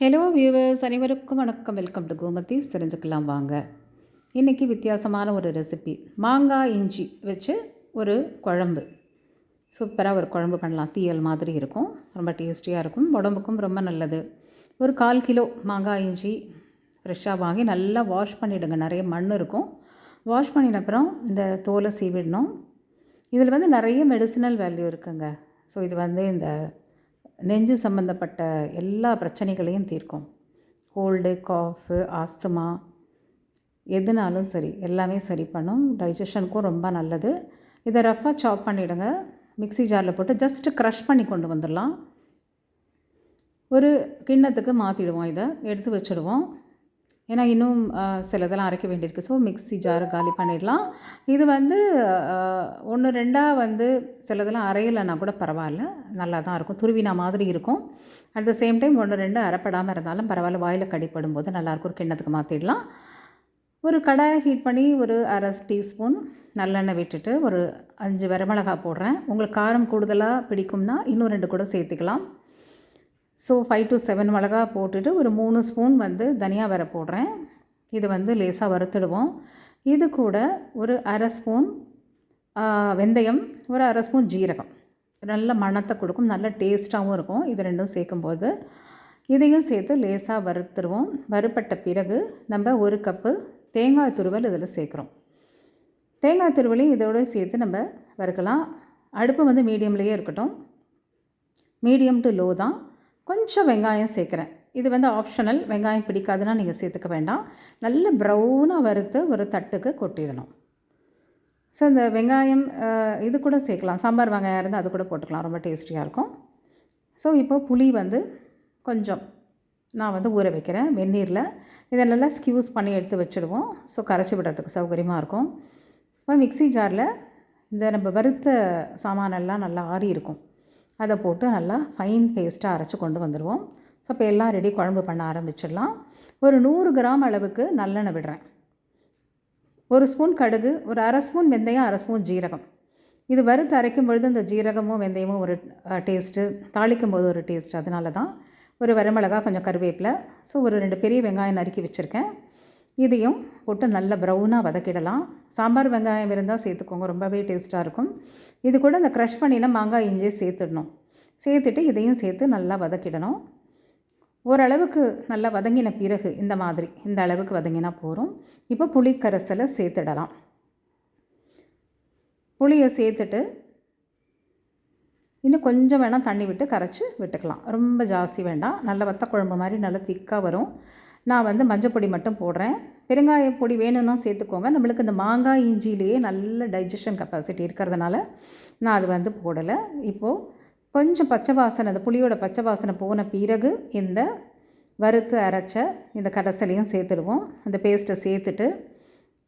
Hello viewers அனைவருக்கும் வணக்கம். Welcome to Gomathi தெரிஞ்சுக்கலாம் வாங்க. இன்றைக்கி வித்தியாசமான ஒரு ரெசிபி மாங்காய் இஞ்சி வச்சு ஒரு குழம்பு. சூப்பராக ஒரு குழம்பு பண்ணலாம். தீயல் மாதிரி இருக்கும். ரொம்ப டேஸ்டியாக இருக்கும். உடம்புக்கும் ரொம்ப நல்லது. ஒரு கால் கிலோ மாங்காய் இஞ்சி ஃப்ரெஷ்ஷாக வாங்கி நல்லா வாஷ் பண்ணிவிடுங்க நிறைய மண் இருக்கும். வாஷ் பண்ணின அப்புறம் இந்த தோலை சீவிடணும். இதில் வந்து நிறைய மெடிசினல் வேல்யூ இருக்குங்க. ஸோ இது வந்து இந்த நெஞ்சு சம்மந்தப்பட்ட எல்லா பிரச்சனைகளையும் தீர்க்கும். கோல்டு காஃபு ஆஸ்துமா எதுனாலும் சரி எல்லாமே சரி பண்ணும். டைஜஷனுக்கும் ரொம்ப நல்லது. இதை ரஃபாக சாப் பண்ணிவிடுங்க மிக்ஸி ஜாரில் போட்டு ஜஸ்ட்டு க்ரஷ் பண்ணி கொண்டு வந்துடலாம். ஒரு கிண்ணத்துக்கு மாற்றிடுவோம் இதை. எடுத்து வச்சுடுவோம். ஏன்னா இன்னும் சிலதெல்லாம் அரைக்க வேண்டியிருக்கு. ஸோ மிக்ஸி ஜாரை காலி பண்ணிடலாம். இது வந்து ஒன்று ரெண்டாக வந்து சிலதெல்லாம் அரையலைன்னா கூட பரவாயில்ல. நல்லா தான் இருக்கும். துருவினா மாதிரி இருக்கும். அட் த சேம் டைம் ஒன்று ரெண்டு அரைப்படாமல் இருந்தாலும் பரவாயில்ல. வாயில் கடிப்படும் போது நல்லாயிருக்கும். ஒரு கிண்ணத்துக்கு மாற்றிடலாம் ஒரு கடாயை ஹீட் பண்ணி ஒரு அரை டீஸ்பூன் நல்லெண்ணெய் விட்டுட்டு ஒரு அஞ்சு வரமிளகா போடுறேன். உங்களுக்கு காரம் கூடுதலாக பிடிக்கும்னா இன்னும் ரெண்டு கூட சேர்த்துக்கலாம். ஸோ ஃபைவ் டு செவன் மிளகா போட்டுட்டு ஒரு மூணு ஸ்பூன் வந்து தனியா வர போடுறேன். இது வந்து லேசாக வறுத்துடுவோம். இது கூட ஒரு அரை ஸ்பூன் வெந்தயம் ஒரு அரை ஸ்பூன் ஜீரகம். நல்ல மணத்தை கொடுக்கும் நல்ல டேஸ்ட்டாகவும் இருக்கும். இது ரெண்டும் சேர்க்கும்போது இதையும் சேர்த்து லேசாக வறுத்துருவோம் வறுப்பட்ட பிறகு நம்ம ஒரு கப்பு தேங்காய் துருவல் இதில் சேர்க்குறோம். தேங்காய் துருவலையும் இதோடு சேர்த்து நம்ம வறுக்கலாம். அடுப்பு வந்து மீடியம்லேயே இருக்கட்டும். மீடியம் டு லோ தான். கொஞ்சம் வெங்காயம் சேர்க்குறேன். இது வந்து ஆப்ஷனல் வெங்காயம் பிடிக்காதுன்னா நீங்கள் சேர்த்துக்க வேண்டாம். நல்ல ப்ரௌனாக வறுத்து ஒரு தட்டுக்கு கொட்டிடணும். ஸோ இந்த வெங்காயம் இது கூட சேர்க்கலாம். சாம்பார் வெங்காயம் இருந்தால் அது கூட போட்டுக்கலாம். ரொம்ப டேஸ்டியாக இருக்கும். ஸோ இப்போ புளி வந்து கொஞ்சம் நான் வந்து ஊற வைக்கிறேன் வெந்நீரில். இதை நல்லா ஸ்கியூஸ் பண்ணி எடுத்து வச்சுடுவோம். ஸோ கரைச்சி விடுறதுக்கு சௌகரியமாக இருக்கும். இப்போ மிக்சி ஜாரில் இந்த நம்ம வறுத்த சாமானெல்லாம் நல்லா ஆறி இருக்கும். அதை போட்டு நல்லா ஃபைன் பேஸ்ட்டாக அரைச்சி கொண்டு வந்துடுவோம் ஸோ இப்போ எல்லாம் ரெடி குழம்பு பண்ண ஆரம்பிச்சிடலாம். ஒரு நூறு கிராம் அளவுக்கு நல்லெண்ணெய் விடுறேன். ஒரு ஸ்பூன் கடுகு ஒரு அரை ஸ்பூன் வெந்தயம் அரை ஸ்பூன் ஜீரகம். இது வறுத்து அரைக்கும் பொழுது இந்த ஜீரகமும் வெந்தயமும் ஒரு டேஸ்ட்டு தாளிக்கும் போது ஒரு டேஸ்ட் அதனால தான். ஒரு வரமிளகா கொஞ்சம் கருவேப்பிலை. ஸோ ஒரு ரெண்டு பெரிய வெங்காயம் நறுக்கி வச்சுருக்கேன். இதையும் போட்டு நல்ல ப்ரௌனாக வதக்கிடலாம். சாம்பார் வெங்காயம் இருந்தால் சேர்த்துக்கோங்க ரொம்பவே டேஸ்ட்டாக இருக்கும். இது கூட இந்த க்ரஷ் பண்ணினா மாங்காய் இஞ்சி சேர்த்துடணும். சேர்த்துட்டு இதையும் சேர்த்து நல்லா வதக்கிடணும். ஓரளவுக்கு நல்லா வதங்கின பிறகு இந்த மாதிரி இந்த அளவுக்கு வதங்கினா போகிறோம் இப்போ புளி கரைசலை சேர்த்துடலாம். புளியை சேர்த்துட்டு இன்னும் கொஞ்சம் வேணால் தண்ணி விட்டு கரைச்சி விட்டுக்கலாம். ரொம்ப ஜாஸ்தி வேண்டாம். நல்ல வத்த குழம்பு மாதிரி நல்லா திக்காக வரும். நான் வந்து மஞ்சப்பொடி மட்டும் போடுறேன். பெருங்காய பொடி வேணும்னா சேர்த்துக்கோங்க. நம்மளுக்கு இந்த மாங்காய் இஞ்சிலேயே நல்ல டைஜஷன் கெப்பாசிட்டி இருக்கிறதுனால நான் அது வந்து போடலை. இப்போது கொஞ்சம் பச்சை வாசனை அந்த புளியோட பச்சை வாசனை போன பிறகு இந்த வறுத்து அரைச்ச இந்த கடைசலையும் சேர்த்துடுவோம். அந்த பேஸ்ட்டை சேர்த்துட்டு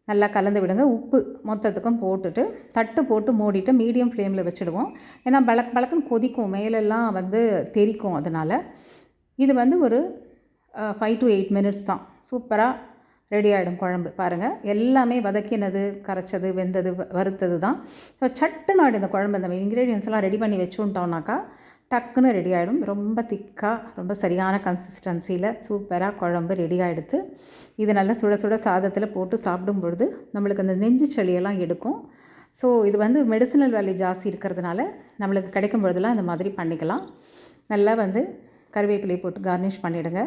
நல்லா கலந்து விடுங்க. உப்பு மொத்தத்துக்கும் போட்டுட்டு தட்டு போட்டு மூடிட்டு மீடியம் ஃப்ளேமில் வச்சுடுவோம். ஏன்னா பழக் பழக்கம் கொதிக்கும். மேலெல்லாம் வந்து தெரிக்கும். அதனால் இது வந்து ஒரு ஃபைவ் டு எயிட் மினிட்ஸ் தான். சூப்பராக ரெடி ஆகிடும் குழம்பு. பாருங்கள் எல்லாமே வதக்கினது கரைச்சது வெந்தது வறுத்தது தான். இப்போ சட்டுன்னு ஆகிடும் இந்த குழம்பு இந்த இன்க்ரீடியன்ஸ்லாம் ரெடி பண்ணி வச்சுட்டோம்னாக்கா டக்குன்னு ரெடி ஆகிடும் ரொம்ப திக்காக ரொம்ப சரியான கன்சிஸ்டன்சியில் சூப்பராக குழம்பு ரெடி ஆகிடுது இது நல்லா சுட சுட சாதத்தில் போட்டு சாப்பிடும் பொழுது நம்மளுக்கு அந்த நெஞ்சு சளியெல்லாம் எடுக்கும். ஸோ இது வந்து மெடிசினல் வேல்யூ ஜாஸ்தி இருக்கிறதுனால நம்மளுக்கு கிடைக்கும் பொழுதெல்லாம் இந்த மாதிரி பண்ணிக்கலாம். நல்லா வந்து கருவேப்பிலையை போட்டு கார்னிஷ் பண்ணிவிடுங்க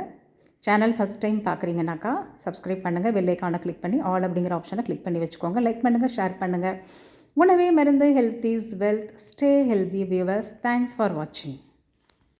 சேனல் ஃபஸ்ட் டைம் பார்க்குறீங்கனாக்கா சப்ஸ்கிரைப் பண்ணுங்கள் வெள்ளைக்கான கிளிக் பண்ணி ஆல் அப்படிங்கிற ஆப்ஷனை கிளிக் பண்ணி வச்சுக்கோங்க. லைக் பண்ணுங்கள் ஷேர் பண்ணுங்கள் உணவே மருந்து health is wealth stay healthy viewers thanks for வாட்சிங்